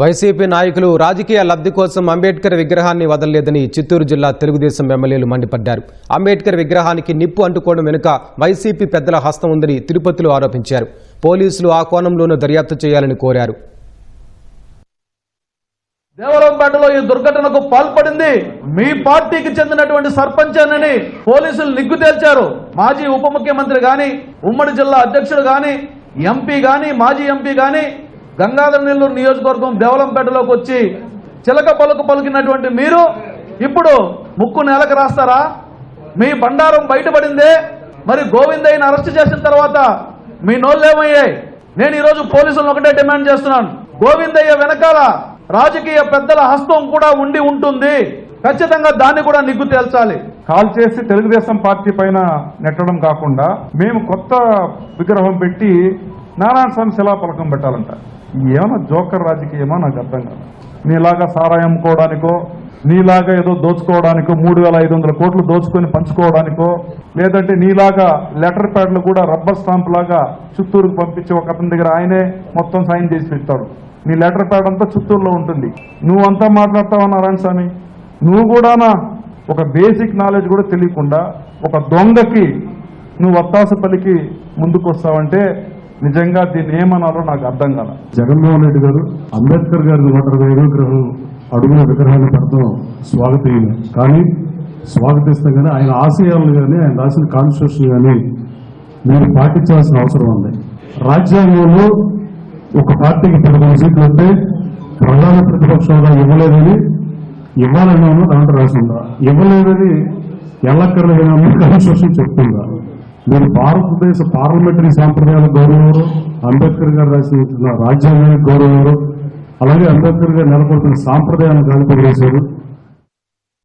YCP నాయకులు రాజకీయ లబ్ధి కోసం అంబేద్కర్ విగ్రహాన్ని వదలలేదని చిత్తూరు జిల్లా తెలుగుదేశం ఎమ్మెల్యేలు మండిపడ్డారు. అంబేద్కర్ విగ్రహానికి నిప్పు అంటుకోవడం వెనుక వైసీపీ పెద్దల హస్తం ఉందని తిరుపతిలో ఆరోపించారు. పోలీసులు ఆ కోణంలోనూ దర్యాప్తు చేయాలని కోరారు. దేవరంపేటలో ఈ దుర్ఘటనకు పాల్పడింది. మీ పార్టీకి చెందినటువంటి సర్పంచ్ అని పోలీసులు నిగ్గు తేల్చారు. మాజీ ఉప ముఖ్యమంత్రి గాని ఉమ్మడి జిల్లా అధ్యక్షుడు గాని ఎంపీ గాని మాజీ ఎంపీ గాని గంగాధర నెల్లూరు నియోజకవర్గం దేవలంపేటలోకి వచ్చి చిలక పలుకు పలికినటువంటి మీరు ఇప్పుడు ముక్కు నేలకు రాస్తారా? మీ బండారం బయటపడిందే మరి గోవిందయ్యని అరెస్ట్ చేసిన తర్వాత మీ నోళ్ళేమయ్యాయి నేను ఈరోజు పోలీసులను ఒకటే డిమాండ్ చేస్తున్నాను. గోవిందయ్య వెనకాల రాజకీయ పెద్దల హస్తం కూడా ఉండి ఉంటుంది. ఖచ్చితంగా దాన్ని కూడా నిగ్గు తేల్చాలి. కాల్ చేసి తెలుగుదేశం పార్టీ పైన నెట్టడం కాకుండా మేము కొత్త విగ్రహం పెట్టి నారాయణ స్వామి శిలా పలకం పెట్టాలంట. ఏమైనా జోకర్ రాజకీయమా? నాకు అర్థం కాదు. నీలాగా సారాయి అమ్ముకోవడానికో నీలాగా ఏదో దోచుకోవడానికో మూడు వేల ఐదు వందల కోట్లు దోచుకొని పంచుకోవడానికో లేదంటే నీలాగా లెటర్ ప్యాడ్లు కూడా రబ్బర్ స్టాంప్ లాగా చిత్తూరుకు పంపించి ఒక అతని దగ్గర ఆయనే మొత్తం సైన్ చేసి పెడతాడు నీ లెటర్ ప్యాడ్ అంతా చిత్తూరులో ఉంటుంది. నువ్వంతా మాట్లాడతావు నారాయణ స్వామి? నువ్వు కూడానా? ఒక బేసిక్ నాలెడ్జ్ కూడా తెలియకుండా ఒక దొంగకి నువ్వు వత్తాస పలికి ముందుకు వస్తావంటే నిజంగా దీన్ని ఏమనాలో నాకు అర్థం కాల. జగన్మోహన్ రెడ్డి గారు అంబేద్కర్ గారి నూట అరవై ఐదో గ్రహం అడుగున విగ్రహాన్ని పడతాం స్వాగతీయం. కానీ స్వాగతిస్తాం కానీ ఆయన ఆశయాలను కానీ ఆయన రాసిన కాన్స్టిట్యూషన్ కానీ మీరు పాటించాల్సిన అవసరం ఉంది. రాజ్యాంగంలో ఒక పార్టీకి పదకొండు సీట్లు ఉంటే ప్రధాన ప్రతిపక్ష ఇవ్వలేదని ఇవ్వాలని దాంట్లో రాసిందా ఇవ్వలేదని ఎల్లక్కర్లేదని కాన్స్టిట్యూషన్ చెప్తుందా? మీరు భారతదేశ పార్లమెంటరీ సాంప్రదాయాలకు గౌరవం అంబేద్కర్ గారు రాసిన రాజ్యాంగానికి గౌరవం అలాగే అంబేద్కర్ గారు నెలకొల్పిన సాంప్రదాయాలను కాలిపడేశారు